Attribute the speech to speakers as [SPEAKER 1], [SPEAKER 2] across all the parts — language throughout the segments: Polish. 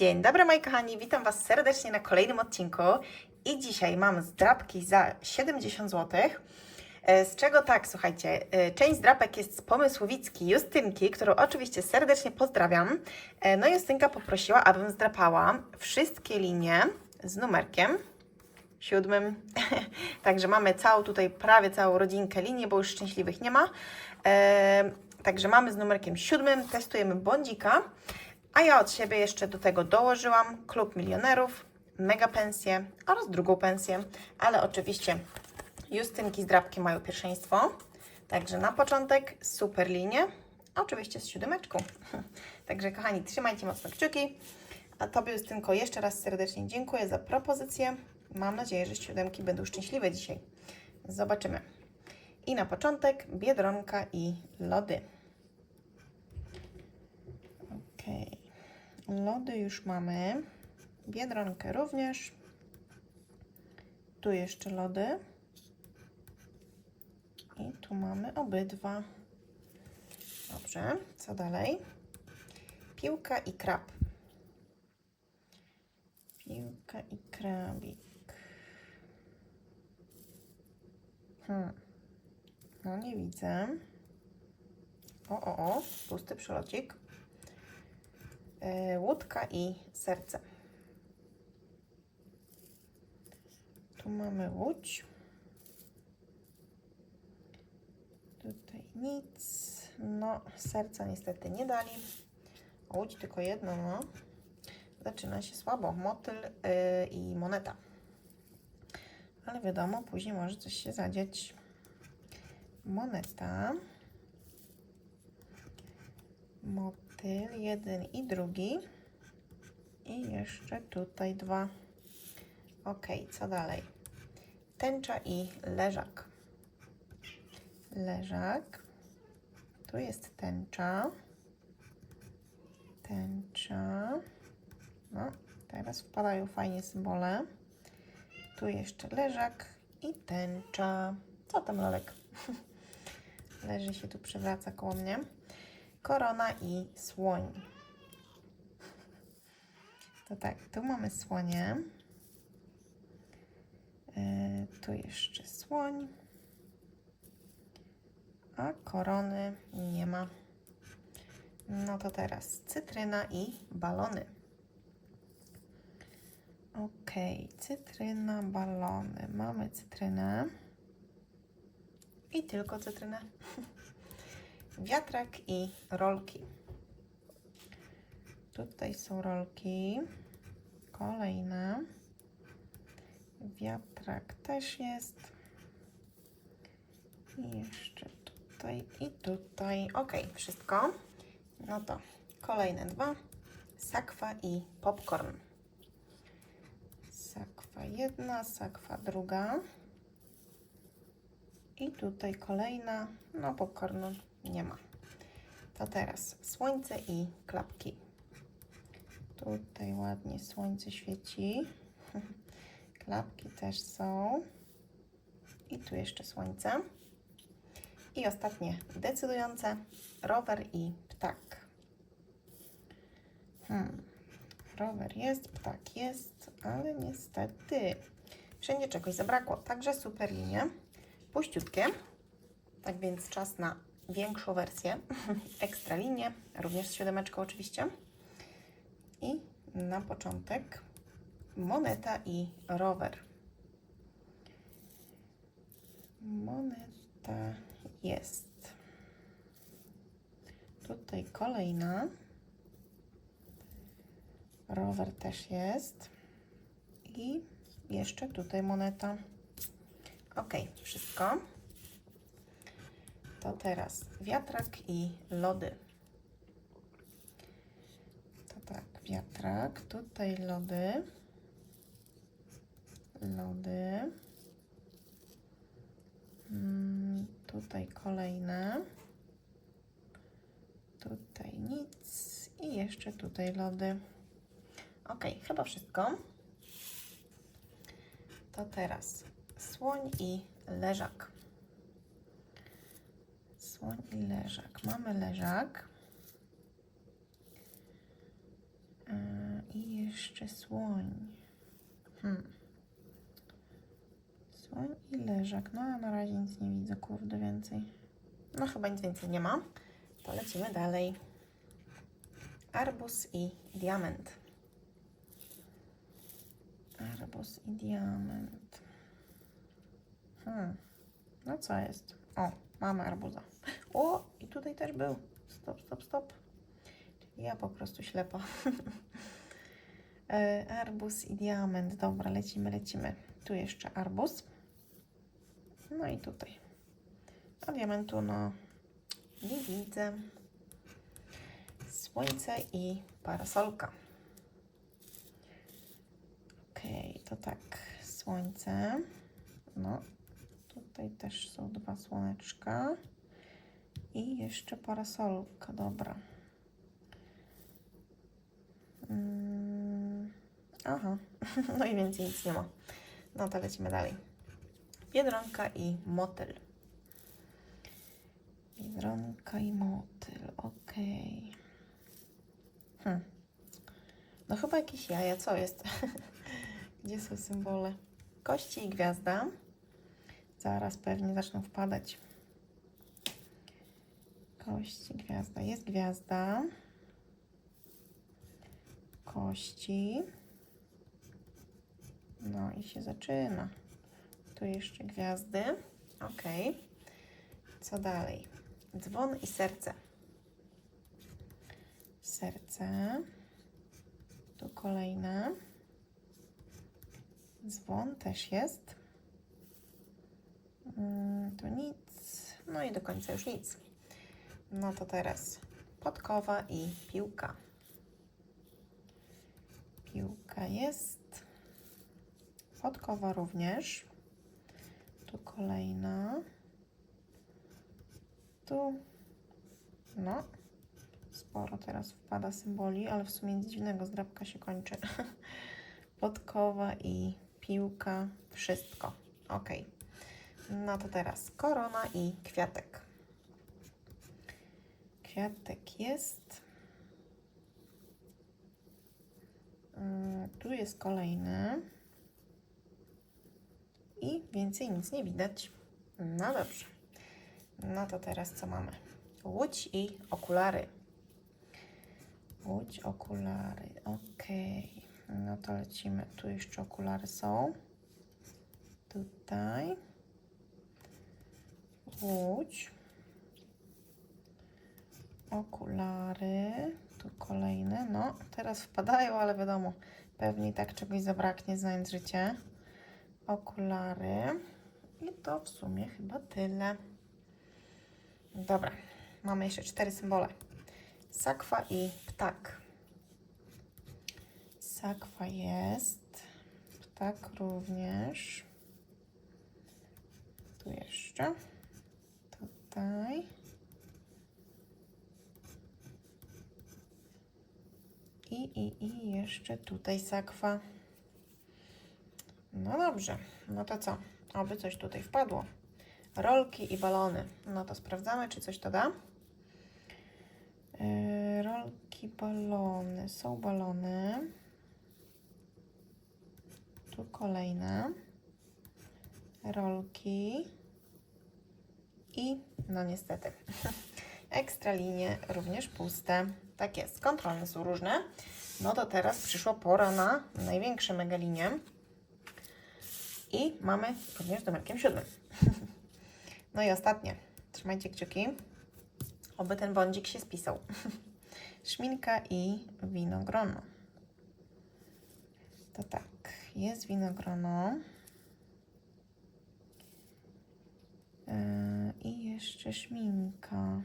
[SPEAKER 1] Dzień dobry moi kochani, witam Was serdecznie na kolejnym odcinku i dzisiaj mam zdrapki za 70 zł. E, Z czego tak, słuchajcie, e, część zdrapek jest z pomysłowicki Justynki, którą oczywiście serdecznie pozdrawiam. E, No Justynka poprosiła, abym zdrapała wszystkie linie z numerkiem siódmym. Także mamy całą tutaj, prawie całą rodzinkę linii, bo już szczęśliwych nie ma. Także mamy z numerkiem siódmym, testujemy bądzika. A ja od siebie jeszcze do tego dołożyłam klub milionerów, mega pensję oraz drugą pensję, ale oczywiście Justynki z drapki mają pierwszeństwo. Także na początek super linie, oczywiście z siódemeczką. Także kochani, trzymajcie mocno kciuki. A Tobie Justynko jeszcze raz serdecznie dziękuję za propozycję. Mam nadzieję, że siódemki będą szczęśliwe dzisiaj. Zobaczymy. I na początek Biedronka i lody. Okej. Lody już mamy. Biedronkę również. Tu jeszcze lody. I tu mamy obydwa. Dobrze, co dalej? Piłka i krab. Piłka i krabik. Hmm. No nie widzę. O, o, o, pusty przelocik. Yy, łódka i serce. Tu mamy łódź. Tutaj nic. No, serca niestety nie dali. Łódź tylko jedno, no. Zaczyna się słabo. Motyl yy, i moneta. Ale wiadomo, później może coś się zadzieć. Moneta. Motyl, jeden i drugi. I jeszcze tutaj dwa. Ok, co dalej? Tęcza i leżak. Leżak. Tu jest tęcza. Tęcza. No, teraz wpadają fajnie symbole. Tu jeszcze leżak i tęcza. Co tam lolek? Leży się tu, przewraca koło mnie. Korona i słoń. To tak, tu mamy słonie. Yy, tu jeszcze słoń. A korony nie ma. No to teraz cytryna i balony. Ok, cytryna, balony. Mamy cytrynę. I tylko cytrynę. Wiatrak i rolki. Tutaj są rolki. Kolejne. Wiatrak też jest. I jeszcze tutaj i tutaj. Ok, wszystko. No to kolejne dwa. Sakwa i popcorn. Sakwa jedna, sakwa druga. I tutaj kolejna, no popcornu nie ma. To teraz słońce i klapki. Tutaj ładnie słońce świeci. Klapki też są. I tu jeszcze słońce. I ostatnie decydujące rower i ptak. Hmm. Rower jest, ptak jest, ale niestety wszędzie czegoś zabrakło. Także super linie, puściutkie. Tak więc czas na większą wersję. Ekstra linię, również z siódemeczką oczywiście. I na początek moneta i rower. Moneta jest. Tutaj kolejna. Rower też jest. I jeszcze tutaj moneta. Ok, wszystko. To teraz wiatrak i lody. To tak, wiatrak, tutaj lody. Lody. Mm, tutaj kolejne. Tutaj nic. I jeszcze tutaj lody. Ok, chyba wszystko. To teraz słoń i leżak. Słoń i leżak. Mamy leżak. Yy, I jeszcze słoń. Hmm. Słoń i leżak. No, na razie nic nie widzę, kurde, więcej. No, chyba nic więcej nie ma. To lecimy dalej. Arbus i diament. Arbus i diament. Hmm. No co jest? O, mamy arbuza. O, i tutaj też był. Stop, stop, stop. Czyli ja po prostu ślepa. E, arbus i diament. Dobra, lecimy, lecimy. Tu jeszcze arbus. No i tutaj. A diamentu, no, nie widzę. Słońce i parasolka. Okej, to tak. Słońce. No, tutaj też są dwa słoneczka. I jeszcze parasolka, dobra. Mm, aha, no i więcej nic nie ma. No to lecimy dalej. Biedronka i motyl. Biedronka i motyl, okej. Hmm. No chyba jakieś jaja, co jest? Gdzie są symbole? Kości i gwiazda. Zaraz pewnie zaczną wpadać. Kości, gwiazda. Jest gwiazda. Kości. No i się zaczyna. Tu jeszcze gwiazdy. Ok. Co dalej? Dzwon i serce. Serce. Tu kolejne. Dzwon też jest. Mm, Tu nic. No i do końca już nic. No to teraz podkowa i piłka. Piłka jest. Podkowa również. Tu kolejna. Tu. No. Sporo teraz wpada symboli, ale w sumie nic dziwnego, zdrabka się kończy. Podkowa i piłka, wszystko. Ok. No to teraz korona i kwiatek. Kwiatek jest. Mm, Tu jest kolejny. I więcej nic nie widać. No dobrze. No to teraz co mamy? Łódź i okulary. Łódź, okulary. Ok. No to lecimy. Tu jeszcze okulary są. Tutaj. Łódź. Okulary. Tu kolejne. No, teraz wpadają, ale wiadomo, pewnie tak czegoś zabraknie, znając życie. Okulary. I to w sumie chyba tyle. Dobra, mamy jeszcze cztery symbole. Sakwa i ptak. Sakwa jest. Ptak również. Tu jeszcze. Tutaj. I, i, i jeszcze tutaj sakwa. No dobrze, no to co? Oby coś tutaj wpadło. Rolki i balony. No to sprawdzamy, czy coś to da. Yy, rolki, balony. Są balony. Tu kolejne. Rolki. I no niestety. Ekstra linie również puste. Tak jest, kontrolne są różne. No to teraz przyszła pora na największe megalinie. I mamy również z numerkiem siódmym. No i ostatnie. Trzymajcie kciuki. Oby ten bądzik się spisał. Szminka i winogrono. To tak, jest winogrono. Yy, I jeszcze szminka.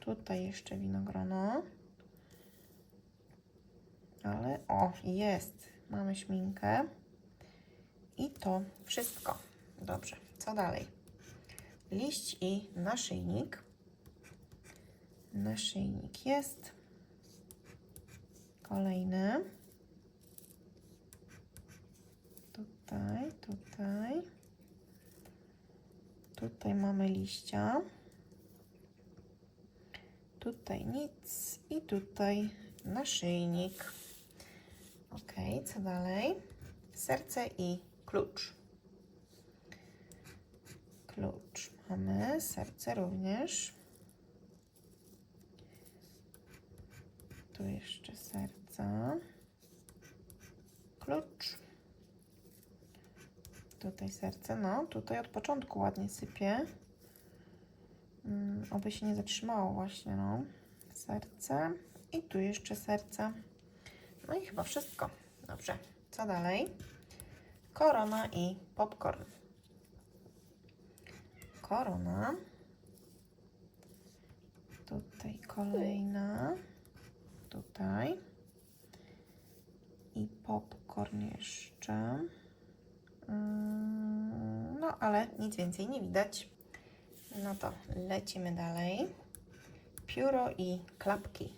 [SPEAKER 1] Tutaj jeszcze winogrono. Ale o, jest. Mamy szminkę. I to wszystko. Dobrze, co dalej? Liść i naszyjnik. Naszyjnik jest. Kolejny. Tutaj, tutaj. Tutaj mamy liścia. Tutaj nic. I tutaj naszyjnik. Ok, co dalej? Serce i klucz. Klucz mamy, serce również. Tu jeszcze serce. Klucz. Tutaj serce, no tutaj od początku ładnie sypie. Mm, oby się nie zatrzymało właśnie, no. Serce i tu jeszcze serce. No i chyba wszystko. Dobrze, co dalej? Korona i popcorn. Korona. Tutaj kolejna. Tutaj. I popcorn jeszcze. Mm, No, ale nic więcej nie widać. No to lecimy dalej. Pióro i klapki.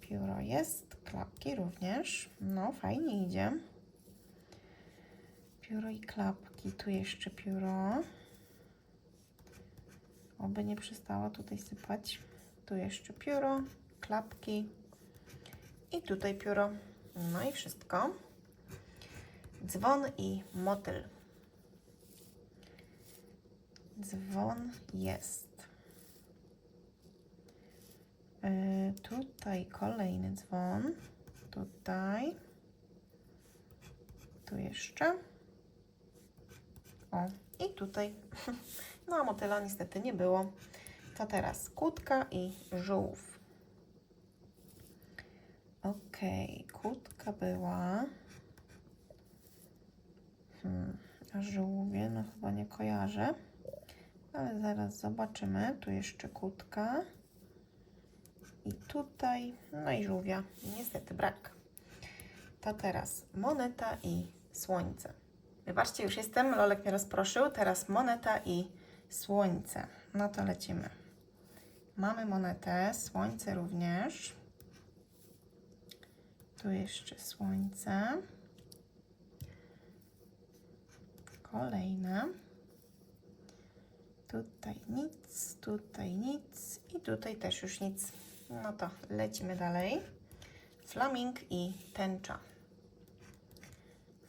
[SPEAKER 1] Pióro jest, klapki również. No, fajnie idzie. Pióro i klapki. Tu jeszcze pióro. Oby nie przestało tutaj sypać. Tu jeszcze pióro, klapki. I tutaj pióro. No i wszystko. Dzwon i motyl. Dzwon jest. Yy, tutaj kolejny dzwon. Tutaj. Tu jeszcze. O, i tutaj. No, a motyla niestety nie było. To teraz kłódka i żółw. Okej, kłódka była. Hmm, żółwie, no chyba nie kojarzę. Ale zaraz zobaczymy. Tu jeszcze kłódka. I tutaj, no i żółwia. Niestety brak. To teraz moneta i słońce. Wybaczcie, już jestem. Lolek mnie rozproszył. Teraz moneta i słońce. No to lecimy. Mamy monetę, słońce również. Tu jeszcze słońce. Kolejne. Tutaj nic, tutaj nic i tutaj też już nic. No to lecimy dalej. Flaming i tęcza.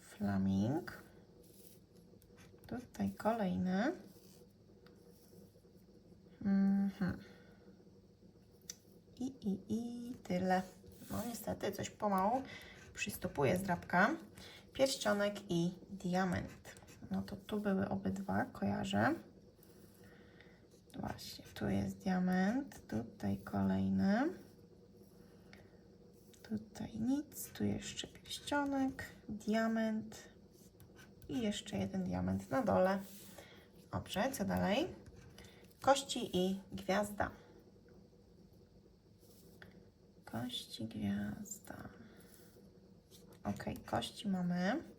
[SPEAKER 1] Flaming. Tutaj kolejny. Mhm. I, i, i tyle. No niestety coś pomału przystopuje zdrabka. Pierścionek i diament. No to tu były obydwa, kojarzę. Właśnie, tu jest diament, tutaj kolejny. Tutaj nic, tu jeszcze pierścionek, diament i jeszcze jeden diament na dole. Dobrze, co dalej? Kości i gwiazda. Kości, gwiazda. Ok, kości mamy.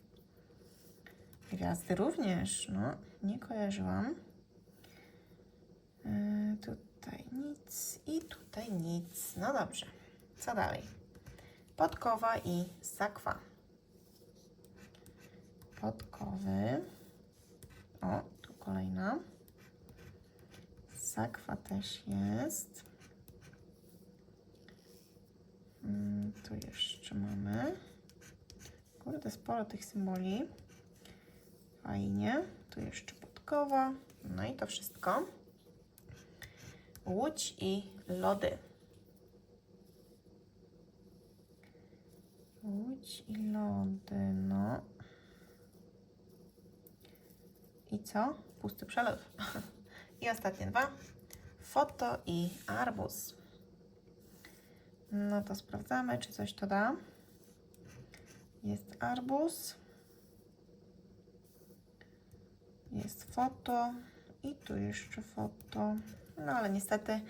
[SPEAKER 1] Gwiazdy również, no, nie kojarzyłam. Yy, tutaj nic i tutaj nic. No dobrze, co dalej? Podkowa i sakwa. Podkowy. O, tu kolejna. Sakwa też jest. Mm, tu jeszcze mamy. Kurde, sporo tych symboli. Fajnie. Tu jeszcze podkowa. No i to wszystko. Łódź i lody. Łódź i lody, no. I co? Pusty przelew. I ostatnie dwa. Foto i arbuz. No to sprawdzamy, czy coś to da. Jest arbuz. Jest foto. I tu jeszcze foto. No ale niestety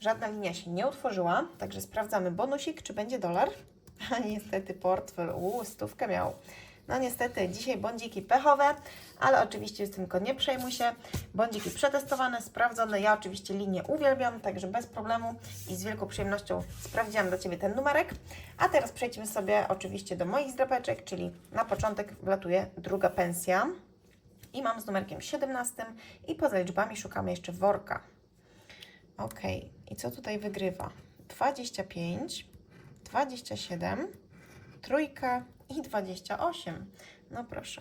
[SPEAKER 1] żadna linia się nie utworzyła. Także sprawdzamy bonusik, czy będzie dolar. A niestety portfel, uuu, stówkę miał. No niestety dzisiaj bądziki pechowe, ale oczywiście Justynko nie przejmuj się. Bądziki przetestowane, sprawdzone. Ja oczywiście linię uwielbiam, także bez problemu i z wielką przyjemnością sprawdziłam dla Ciebie ten numerek. A teraz przejdźmy sobie oczywiście do moich zdrapeczek, czyli na początek wlatuje druga pensja. I mam z numerkiem 17 i poza liczbami szukamy jeszcze worka. Ok, i co tutaj wygrywa? 25, 27, trójka i 28. No proszę.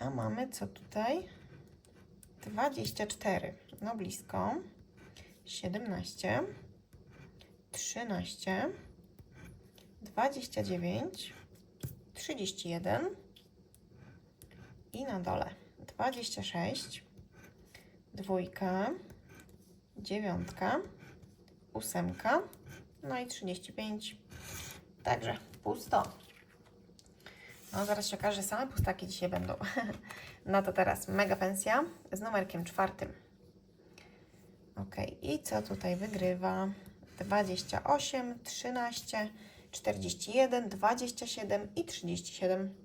[SPEAKER 1] A mamy co tutaj? 24. No blisko. 17. 13. 29. 31. I na dole 26. Dwójka. Dziewiątka. Ósemka. No i 35. Także pusto. No zaraz się okaże, że same pustaki dzisiaj będą. No to teraz mega pensja z numerkiem czwartym. Ok, i co tutaj wygrywa? 28, 13, 41, 27 i 37.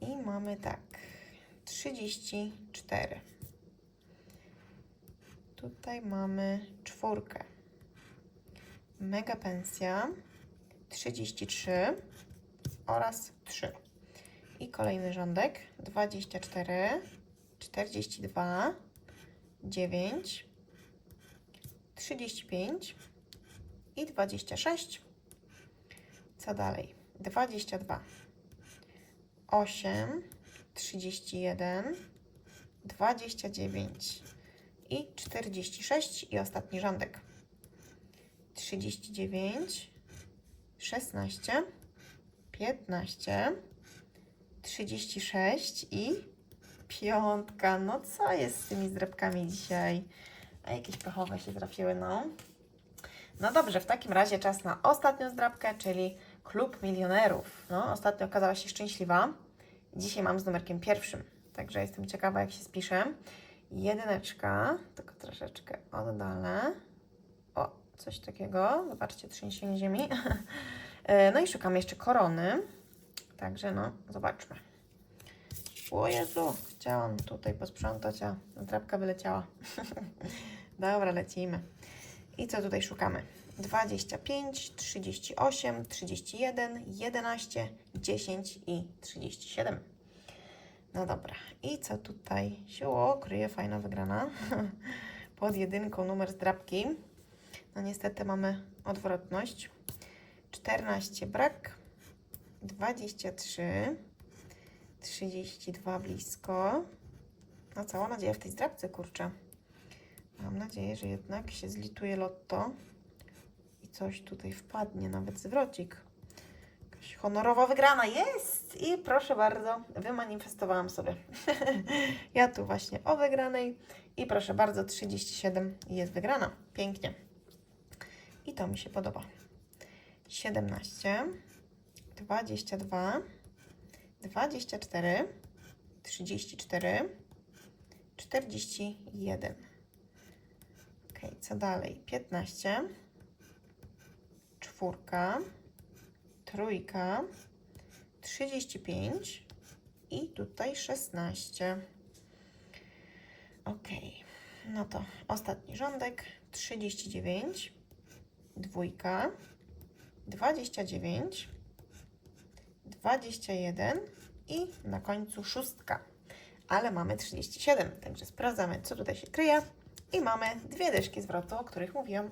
[SPEAKER 1] I mamy tak, 34. Tutaj mamy czwórkę. Mega pensja 33 oraz 3. I kolejny rządek 24, 42, 9, 35 i 26. Co dalej? 22, 8, 31, 29 i 46 i ostatni rządek. 39, 16, 15, 36 i piątka. No co jest z tymi zdrabkami dzisiaj? A jakieś pechowe się trafiły, no. No dobrze, w takim razie czas na ostatnią zdrabkę, czyli Klub Milionerów. No, ostatnio okazała się szczęśliwa. Dzisiaj mam z numerkiem pierwszym, także jestem ciekawa, jak się spisze. Jedyneczka, tylko troszeczkę oddalę. O, coś takiego. Zobaczcie, trzęsienie ziemi. E, No i szukam jeszcze korony. Także no, zobaczmy. O Jezu, chciałam tutaj posprzątać, a drapka wyleciała. Dobra, lecimy. I co tutaj szukamy? 25, 38, 31, 11, 10 i 37. No dobra. I co tutaj się o, kryje fajna wygrana. Pod jedynką numer zdrabki. No niestety mamy odwrotność. 14 brak. 23. 32 blisko. No cała nadzieja w tej zdrabce, kurczę. Mam nadzieję, że jednak się zlituje lotto i coś tutaj wpadnie, nawet zwrocik. Jakaś honorowa wygrana jest! I proszę bardzo, wymanifestowałam sobie. ja tu właśnie o wygranej i proszę bardzo, 37 jest wygrana. Pięknie. I to mi się podoba. 17, 22, 24, 34, 41. Ok, co dalej? 15, czwórka, trójka, 35 i tutaj 16. Ok, no to ostatni rządek 39, dwójka, 29, 21 i na końcu szóstka. Ale mamy 37, także sprawdzamy, co tutaj się kryje. I mamy dwie dyszki zwrotu, o których mówiłam.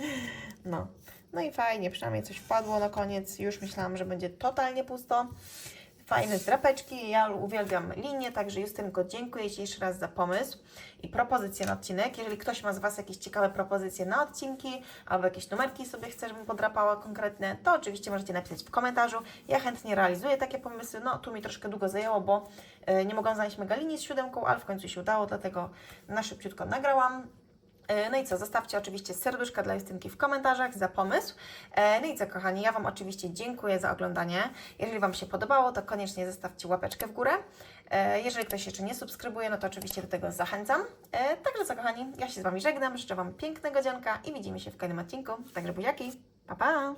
[SPEAKER 1] no. No i fajnie, przynajmniej coś wpadło na koniec. Już myślałam, że będzie totalnie pusto. Fajne drapeczki, ja uwielbiam linie, także Justynko, dziękuję Ci jeszcze raz za pomysł i propozycje na odcinek. Jeżeli ktoś ma z Was jakieś ciekawe propozycje na odcinki, albo jakieś numerki sobie chce, żebym podrapała konkretne, to oczywiście możecie napisać w komentarzu. Ja chętnie realizuję takie pomysły. No, tu mi troszkę długo zajęło, bo y, nie mogłam znaleźć mega linii z siódemką, ale w końcu się udało, dlatego na szybciutko nagrałam. E, No i co, zostawcie oczywiście serduszka dla Justynki w komentarzach za pomysł. E, No i co, kochani, ja Wam oczywiście dziękuję za oglądanie. Jeżeli Wam się podobało, to koniecznie zostawcie łapeczkę w górę. E, Jeżeli ktoś jeszcze nie subskrybuje, no to oczywiście do tego zachęcam. Także co, kochani, ja się z Wami żegnam, życzę Wam pięknego dzionka i widzimy się w kolejnym odcinku. Także buziaki, pa pa!